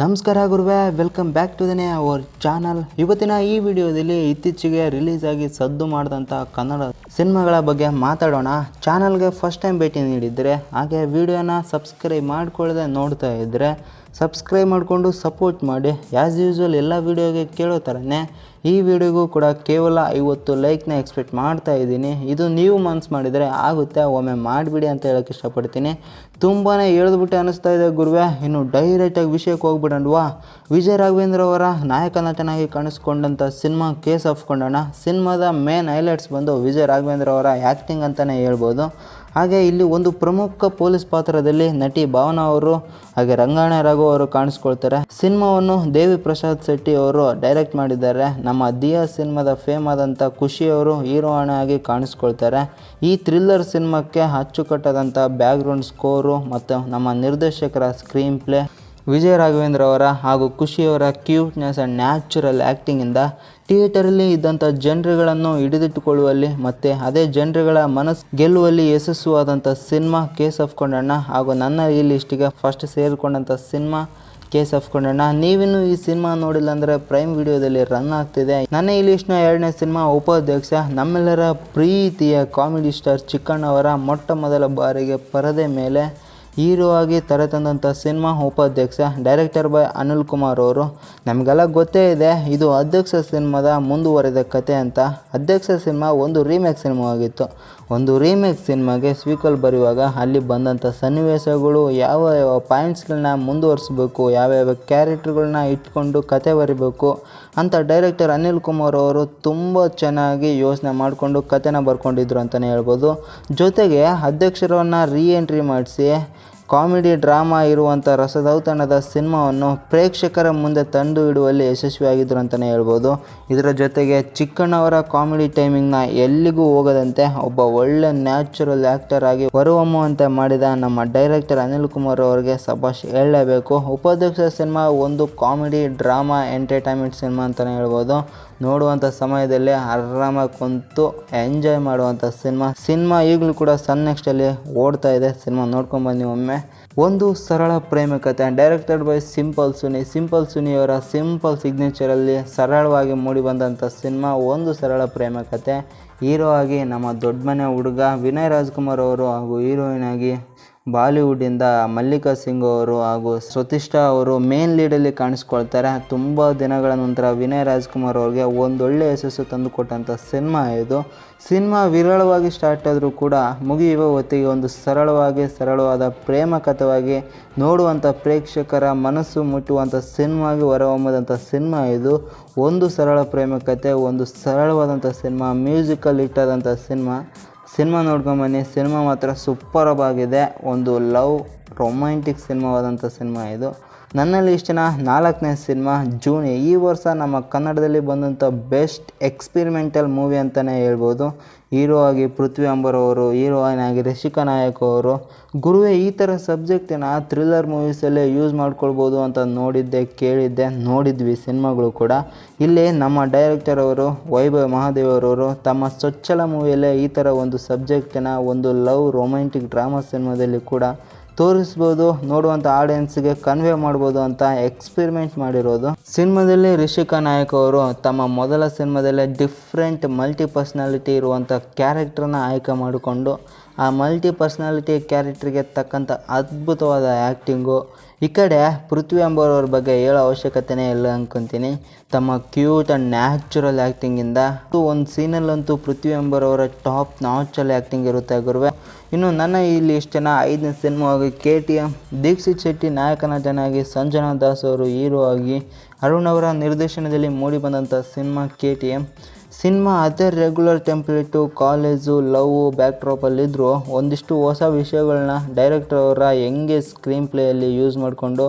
ನಮಸ್ಕಾರ ಗುರುವೆ welcome back to ದನೇ ಅವರ್ ಚಾನಲ್ ಇವತ್ತಿನ ಈ ವಿಡಿಯೋದಲ್ಲಿ ಇತ್ತೀಚೆಗೆ ರಿಲೀಸ್ ಆಗಿ ಸದ್ದು ಮಾಡಿದಂಥ ಕನ್ನಡ ಸಿನಿಮಾಗಳ ಬಗ್ಗೆ ಮಾತಾಡೋಣ. ಚಾನಲ್ಗೆ ಫಸ್ಟ್ ಟೈಮ್ ಭೇಟಿ ನೀಡಿದರೆ, ಹಾಗೆ ವಿಡಿಯೋನ ಸಬ್ಸ್ಕ್ರೈಬ್ ಮಾಡ್ಕೊಳ್ಳದೆ ನೋಡ್ತಾ ಇದ್ದರೆ ಸಬ್ಸ್ಕ್ರೈಬ್ ಮಾಡಿಕೊಂಡು ಸಪೋರ್ಟ್ ಮಾಡಿ. ಆ್ಯಸ್ ಯೂಸ್ವಲ್ ಎಲ್ಲ ವೀಡಿಯೋಗೆ ಕೇಳೋ ಥರನೇ ಈ ವಿಡಿಯೋಗೂ ಕೂಡ ಕೇವಲ ಐವತ್ತು ಲೈಕ್ನ ಎಕ್ಸ್ಪೆಕ್ಟ್ ಮಾಡ್ತಾ ಇದ್ದೀನಿ. ಇದು ನೀವು ಮನ್ಸು ಮಾಡಿದರೆ ಆಗುತ್ತೆ, ಒಮ್ಮೆ ಮಾಡಿಬಿಡಿ ಅಂತ ಹೇಳೋಕ್ಕೆ ಇಷ್ಟಪಡ್ತೀನಿ. ತುಂಬಾ ಹೇಳಿದ್ಬಿಟ್ಟು ಅನ್ನಿಸ್ತಾ ಇದೆ ಗುರುವೆ. ಇನ್ನು ಡೈರೆಕ್ಟಾಗಿ ವಿಷಯಕ್ಕೆ ಹೋಗ್ಬಿಡೋಣವಾ? ವಿಜಯ್ ರಾಘವೇಂದ್ರ ಅವರ ನಾಯಕ ನಟನಾಗಿ ಕಾಣಿಸ್ಕೊಂಡಂಥ ಸಿನಿಮಾ ಕೇಸ್ ಆಫ್ ಕೊಂಡೋಣ ಸಿನಿಮಾದ ಮೇನ್ ಹೈಲೈಟ್ಸ್ ಬಂದು ವಿಜಯ್ ರಾಘವೇಂದ್ರ ಅವರ ಆ್ಯಕ್ಟಿಂಗ್ ಅಂತಲೇ ಹೇಳ್ಬೋದು. ಹಾಗೆ ಇಲ್ಲಿ ಒಂದು ಪ್ರಮುಖ ಪೊಲೀಸ್ ಪಾತ್ರದಲ್ಲಿ ನಟಿ ಭಾವನಾ ಅವರು ಹಾಗೆ ರಂಗಾಯಣ ರಘು ಅವರು ಕಾಣಿಸ್ಕೊಳ್ತಾರೆ. ಸಿನಿಮಾವನ್ನು ದೇವಿ ಪ್ರಸಾದ್ ಶೆಟ್ಟಿ ಅವರು ಡೈರೆಕ್ಟ್ ಮಾಡಿದ್ದಾರೆ. ನಮ್ಮ ದಿಯಾ ಸಿನಿಮಾದ ಫೇಮ್ ಆದಂಥ ಖುಷಿ ಅವರು ಹೀರೋಯಿನ್ ಆಗಿ ಕಾಣಿಸ್ಕೊಳ್ತಾರೆ. ಈ ಥ್ರಿಲ್ಲರ್ ಸಿನಿಮಾಕ್ಕೆ ಅಚ್ಚುಕಟ್ಟಾದಂಥ ಬ್ಯಾಕ್ಗ್ರೌಂಡ್ ಸ್ಕೋರು ಮತ್ತು ನಮ್ಮ ನಿರ್ದೇಶಕರ ಸ್ಕ್ರೀನ್ ಪ್ಲೇ ವಿಜಯ ರಾಘವೇಂದ್ರ ಅವರ ಹಾಗೂ ಖುಷಿಯವರ ಕ್ಯೂಟ್ನೆಸ್ ಆ್ಯಂಡ್ ನ್ಯಾಚುರಲ್ ಆ್ಯಕ್ಟಿಂಗಿಂದ ಥಿಯೇಟರಲ್ಲಿ ಇದ್ದಂಥ ಜನರುಗಳನ್ನು ಹಿಡಿದಿಟ್ಟುಕೊಳ್ಳುವಲ್ಲಿ ಮತ್ತು ಅದೇ ಜನರುಗಳ ಮನಸ್ಸು ಗೆಲ್ಲುವಲ್ಲಿ ಯಶಸ್ವಿಯಾದಂಥ ಸಿನಿಮಾ ಕೇಸ್ ಆಫ್ ಕೊಂಡಣ್ಣ ಹಾಗೂ ನನ್ನ ಈ ಲಿಸ್ಟಿಗೆ ಫಸ್ಟ್ ಸೇರಿಕೊಂಡಂಥ ಸಿನಿಮಾ ಕೇಸ್ ಆಫ್ ಕೊಂಡಣ್ಣ. ನೀವಿನ್ನೂ ಈ ಸಿನಿಮಾ ನೋಡಿಲ್ಲ ಅಂದರೆ ಪ್ರೈಮ್ ವಿಡಿಯೋದಲ್ಲಿ ರನ್ ಆಗ್ತಿದೆ. ನನ್ನ ಈ ಲಿಸ್ಟ್ನ ಎರಡನೇ ಸಿನಿಮಾ ಉಪಾಧ್ಯಕ್ಷ, ನಮ್ಮೆಲ್ಲರ ಪ್ರೀತಿಯ ಕಾಮಿಡಿ ಸ್ಟಾರ್ ಚಿಕ್ಕಣ್ಣವರ ಮೊಟ್ಟ ಮೊದಲ ಬಾರಿಗೆ ಪರದೆ ಮೇಲೆ ಹೀರೋ ಆಗಿ ತರೆತಂದಂಥ cinema Upadhyaksha, director by Anil Kumar ಅವರು, ನಮಗೆಲ್ಲ ಗೊತ್ತೇ ಇದೆ, ಇದು ಅಧ್ಯಕ್ಷ ಸಿನಿಮಾದ ಮುಂದುವರೆದ ಕತೆ ಅಂತ. ಅಧ್ಯಕ್ಷ ಸಿನಿಮಾ ಒಂದು ರೀಮೇಕ್ ಸಿನಿಮಾ ಆಗಿತ್ತು ಒಂದು ರೀಮೇಕ್ ಸಿನಿಮಾಗೆ ಸ್ವೀಕಲ್ ಬರೆಯುವಾಗ ಅಲ್ಲಿ ಬಂದಂಥ ಸನ್ನಿವೇಶಗಳು ಯಾವ ಯಾವ ಪಾಯಿಂಟ್ಸ್ಗಳನ್ನ ಮುಂದುವರಿಸಬೇಕು ಯಾವ್ಯಾವ ಕ್ಯಾರೆಕ್ಟರ್ಗಳನ್ನ ಇಟ್ಕೊಂಡು ಕತೆ ಬರಿಬೇಕು ಅಂತ ಡೈರೆಕ್ಟರ್ ಅನಿಲ್ ಕುಮಾರ್ ಅವರು ತುಂಬ ಚೆನ್ನಾಗಿ ಯೋಚನೆ ಮಾಡಿಕೊಂಡು ಕತೆನ ಬರ್ಕೊಂಡಿದ್ರು ಅಂತಲೇ ಹೇಳ್ಬೋದು. ಜೊತೆಗೆ ಅಧ್ಯಕ್ಷರನ್ನು ರೀ ಎಂಟ್ರಿ ಮಾಡಿಸಿ ಕಾಮಿಡಿ, ಡ್ರಾಮಾ ಇರುವಂಥ ರಸದೌತಣದ ಸಿನಿಮಾವನ್ನು ಪ್ರೇಕ್ಷಕರ ಮುಂದೆ ತಂದು ಇಡುವಲ್ಲಿ ಯಶಸ್ವಿಯಾಗಿದ್ದರು ಅಂತಲೇ ಹೇಳ್ಬೋದು. ಇದರ ಜೊತೆಗೆ ಚಿಕ್ಕಣ್ಣವರ ಕಾಮಿಡಿ ಟೈಮಿಂಗ್ನ ಎಲ್ಲಿಗೂ ಹೋಗದಂತೆ ಒಬ್ಬ ಒಳ್ಳೆ ನ್ಯಾಚುರಲ್ ಆ್ಯಕ್ಟರ್ ಆಗಿ ಹೊರಹೊಮ್ಮುವಂತೆ ಮಾಡಿದ ನಮ್ಮ ಡೈರೆಕ್ಟರ್ ಅನಿಲ್ ಕುಮಾರ್ ಅವರಿಗೆ ಸಭಾಷ್ ಹೇಳಲೇಬೇಕು. ಉಪಾಧ್ಯಕ್ಷ ಸಿನಿಮಾ ಒಂದು ಕಾಮಿಡಿ, ಡ್ರಾಮಾ, ಎಂಟರ್ಟೈನ್ಮೆಂಟ್ ಸಿನಿಮಾ ಅಂತಲೇ ಹೇಳ್ಬೋದು. ನೋಡುವಂಥ ಸಮಯದಲ್ಲಿ ಆರಾಮಾಗಿ ಕುಂತು ಎಂಜಾಯ್ ಮಾಡುವಂಥ ಸಿನಿಮಾ ಸಿನಿಮಾ ಈಗಲೂ ಕೂಡ ಸನ್ ನೆಕ್ಸ್ಟಲ್ಲಿ ಓಡ್ತಾ ಇದೆ. ಸಿನಿಮಾ ನೋಡ್ಕೊಂಬನ್ನಿ ಒಮ್ಮೆ. Ondu Sarala Prema Kathe directed by Simple Suni Simple ಸುನಿಯವರ simple ಸಿಗ್ನೇಚರಲ್ಲಿ ಸರಳವಾಗಿ ಮೂಡಿಬಂದಂಥ ಸಿನಿಮಾ ಒಂದು ಸರಳ ಪ್ರೇಮ ಕಥೆ ಹೀರೋ ಆಗಿ ನಮ್ಮ ದೊಡ್ಡ ಮನೆ ಹುಡುಗ ವಿನಯ್ ರಾಜ್ಕುಮಾರ್ ಅವರು ಹಾಗೂ ಹೀರೋಯಿನ್ ಆಗಿ ಬಾಲಿವುಡ್ಡಿಂದ ಮಲ್ಲಿಕಾ ಸಿಂಗ್ ಅವರು ಹಾಗೂ ಸತಿಷ್ಠಾ ಅವರು ಮೇನ್ ಲೀಡಲ್ಲಿ ಕಾಣಿಸ್ಕೊಳ್ತಾರೆ. ತುಂಬ ದಿನಗಳ ನಂತರ ವಿನಯ್ ರಾಜ್ಕುಮಾರ್ ಅವ್ರಿಗೆ ಒಂದೊಳ್ಳೆ ಯಶಸ್ಸು ತಂದುಕೊಟ್ಟಂಥ ಸಿನಿಮಾ ಇದು. ಸಿನಿಮಾ ವಿರಳವಾಗಿ ಸ್ಟಾರ್ಟ್ ಆದರೂ ಕೂಡ ಮುಗಿಯುವ ಹೊತ್ತಿಗೆ ಒಂದು ಸರಳವಾಗಿ ಸರಳವಾದ ಪ್ರೇಮ ಕಥವಾಗಿ ನೋಡುವಂಥ ಪ್ರೇಕ್ಷಕರ ಮನಸ್ಸು ಮುಟ್ಟುವಂಥ ಸಿನಿಮಾಗಿ ಹೊರಹೊಮ್ಮದಂಥ ಸಿನಿಮಾ ಇದು. ಒಂದು ಸರಳ ಪ್ರೇಮ ಕಥೆ ಒಂದು ಸರಳವಾದಂಥ ಸಿನಿಮಾ ಮ್ಯೂಸಿಕಲ್ ಇಟ್ಟಾದಂಥ ಸಿನಿಮಾ. ಸಿನಿಮಾ ನೋಡ್ಕೊಂಬನ್ನಿ ಸಿನಿಮಾ ಮಾತ್ರ ಸೂಪರಬ್ ಆಗಿದೆ. ಒಂದು ಲವ್ ರೊಮ್ಯಾಂಟಿಕ್ ಸಿನಿಮಾವಾದಂಥ ಸಿನಿಮಾ ಇದು. ನನ್ನಲ್ಲಿ ಇಷ್ಟನ ನಾಲ್ಕನೇ ಸಿನಿಮಾ ಜೂನಿ ಈ ವರ್ಷ ನಮ್ಮ ಕನ್ನಡದಲ್ಲಿ ಬಂದಂಥ ಬೆಸ್ಟ್ ಎಕ್ಸ್ಪಿರಿಮೆಂಟಲ್ ಮೂವಿ ಅಂತಲೇ ಹೇಳ್ಬೋದು. ಹೀರೋ ಆಗಿ ಪೃಥ್ವಿ ಅಂಬರ್ ಅವರು ಹೀರೋಯಿನ್ ಆಗಿ ರಿಷಿಕಾ ನಾಯಕ್ ಅವರು. ಗುರುವೆ, ಈ ಥರ ಸಬ್ಜೆಕ್ಟನ್ನ ಥ್ರಿಲ್ಲರ್ ಮೂವೀಸಲ್ಲೇ ಯೂಸ್ ಮಾಡ್ಕೊಳ್ಬೋದು ಅಂತ ನೋಡಿದ್ದೆ, ಕೇಳಿದ್ದೆ, ನೋಡಿದ್ವಿ ಸಿನಿಮಾಗಳು ಕೂಡ. ಇಲ್ಲಿ ನಮ್ಮ ಡೈರೆಕ್ಟರ್ ಅವರು, ವೈಭವ್ ಮಹಾದೇವರವರು ತಮ್ಮ ಸೊಚ್ಚಲ ಮೂವಿಯಲ್ಲೇ ಈ ಥರ ಒಂದು ಸಬ್ಜೆಕ್ಟಿನ ಒಂದು ಲವ್ ರೊಮ್ಯಾಂಟಿಕ್ ಡ್ರಾಮಾ ಸಿನಿಮಾದಲ್ಲಿ ಕೂಡ ತೋರಿಸ್ಬೋದು ನೋಡುವಂಥ ಆಡಿಯನ್ಸ್ಗೆ ಕನ್ವೆ ಮಾಡ್ಬೋದು ಅಂತ ಎಕ್ಸ್ಪೆರಿಮೆಂಟ್ ಮಾಡಿರೋದು. ಸಿನಿಮಾದಲ್ಲಿ ರಿಷಿಕಾ ನಾಯಕ್ ಅವರು ತಮ್ಮ ಮೊದಲ ಸಿನಿಮಾದಲ್ಲೇ ಡಿಫ್ರೆಂಟ್ ಮಲ್ಟಿ ಪರ್ಸ್ನಾಲಿಟಿ ಇರುವಂಥ ಕ್ಯಾರೆಕ್ಟ್ರನ್ನ ಆಯ್ಕೆ ಮಾಡಿಕೊಂಡು, ಆ ಮಲ್ಟಿ ಪರ್ಸ್ನಾಲಿಟಿ ಕ್ಯಾರೆಕ್ಟ್ರಿಗೆ ತಕ್ಕಂಥ ಅದ್ಭುತವಾದ ಆ್ಯಕ್ಟಿಂಗು ಈ ಕಡೆ ಪೃಥ್ವಿ ಅಂಬರವ್ರ ಬಗ್ಗೆ ಹೇಳೋ ಅವಶ್ಯಕತೆನೇ ಇಲ್ಲ ಅನ್ಕೊತೀನಿ. ತಮ್ಮ ಕ್ಯೂಟ್ ಆ್ಯಂಡ್ ನ್ಯಾಚುರಲ್ ಆ್ಯಕ್ಟಿಂಗಿಂದ ಒಂದು ಸೀನಲ್ಲಂತೂ ಪೃಥ್ವಿ ಅಂಬರವರ ಟಾಪ್ ನಾಚಲ್ ಆ್ಯಕ್ಟಿಂಗ್ ಇರುತ್ತೆ ಗುರುವೆ. ಇನ್ನು ನನ್ನ ಇಲ್ಲಿ ಇಷ್ಟನ ಐದನೇ ಸಿನಿಮಾ ಆಗಿ K T M Dikshith Shetty ನಾಯಕನ ಜನಾಗಿ ಸಂಜನಾ ದಾಸ್ ಅವರು ಹೀರೋ ಆಗಿ ಅರುಣ್ ಅವರ ನಿರ್ದೇಶನದಲ್ಲಿ ಮೂಡಿ ಬಂದಂಥ cinema K T M cinema ಅದೇ regular template college love back ಡ್ರಾಪಲ್ಲಿದ್ದರೂ ಒಂದಿಷ್ಟು ಹೊಸ ವಿಷಯಗಳನ್ನ ಡೈರೆಕ್ಟರ್ ಅವರ ಹೆಂಗೆ ಸ್ಕ್ರೀನ್ ಪ್ಲೇಯಲ್ಲಿ ಯೂಸ್ ಮಾಡಿಕೊಂಡು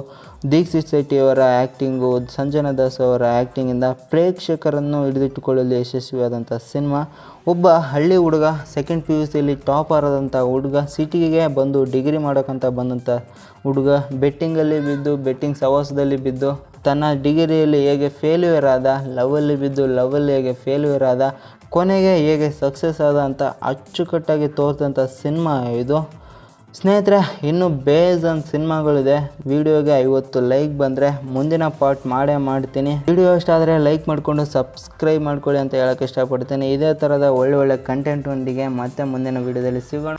ದೀಕ್ಷಿತ್ ಶೆಟ್ಟಿಯವರ ಆ್ಯಕ್ಟಿಂಗು ಸಂಜನಾ ದಾಸ್ ಅವರ ಆ್ಯಕ್ಟಿಂಗಿಂದ ಪ್ರೇಕ್ಷಕರನ್ನು ಹಿಡಿದಿಟ್ಟುಕೊಳ್ಳಲು ಯಶಸ್ವಿಯಾದಂಥ ಸಿನಿಮಾ. ಒಬ್ಬ ಹಳ್ಳಿ ಹುಡುಗ ಸೆಕೆಂಡ್ ಪಿ ಯು ಸಿಯಲ್ಲಿ ಟಾಪ್ ಆರದಂಥ ಹುಡುಗ, ಸಿಟಿಗೆ ಬಂದು ಡಿಗ್ರಿ ಮಾಡೋಕ್ಕಂತ ಬಂದಂಥ ಹುಡುಗ ಬೆಟ್ಟಿಂಗಲ್ಲಿ ಬಿದ್ದು ಬೆಟ್ಟಿಂಗ್ ಸವಾಸದಲ್ಲಿ ಬಿದ್ದು ತನ್ನ ಡಿಗ್ರಿಯಲ್ಲಿ ಹೇಗೆ ಫೇಲ್ಯೂರ್ ಆದ ಲವಲ್ಲಿ ಬಿದ್ದು ಲವಲ್ಲಿ ಹೇಗೆ ಫೇಲ್ಯೂರ್ ಆದ, ಕೊನೆಗೆ ಹೇಗೆ ಸಕ್ಸಸ್ ಆದ ಅಂತ ಅಚ್ಚುಕಟ್ಟಾಗಿ ತೋರಿದಂಥ ಸಿನಿಮಾ ಇದು. ಸ್ನೇಹಿತರೆ, ಇನ್ನು ಬೇಜನ್ ಸಿನಿಮಾಗಳಿದೆ. ವಿಡಿಯೋಗೆ ಐವತ್ತು ಲೈಕ್ ಬಂದರೆ ಮುಂದಿನ ಪಾರ್ಟ್ ಮಾಡೇ ಮಾಡ್ತೀನಿ. ವಿಡಿಯೋ ಇಷ್ಟ ಆದರೆ ಲೈಕ್ ಮಾಡಿಕೊಂಡು ಸಬ್ಸ್ಕ್ರೈಬ್ ಮಾಡ್ಕೊಳ್ಳಿ ಅಂತ ಹೇಳೋಕ್ಕೆ ಇಷ್ಟಪಡ್ತೀನಿ. ಇದೇ ಥರದ ಒಳ್ಳೆ ಒಳ್ಳೆ ಕಂಟೆಂಟ್ ಒಂದಿಗೆ ಮತ್ತೆ ಮುಂದಿನ ವಿಡಿಯೋದಲ್ಲಿ ಸಿಗೋಣ.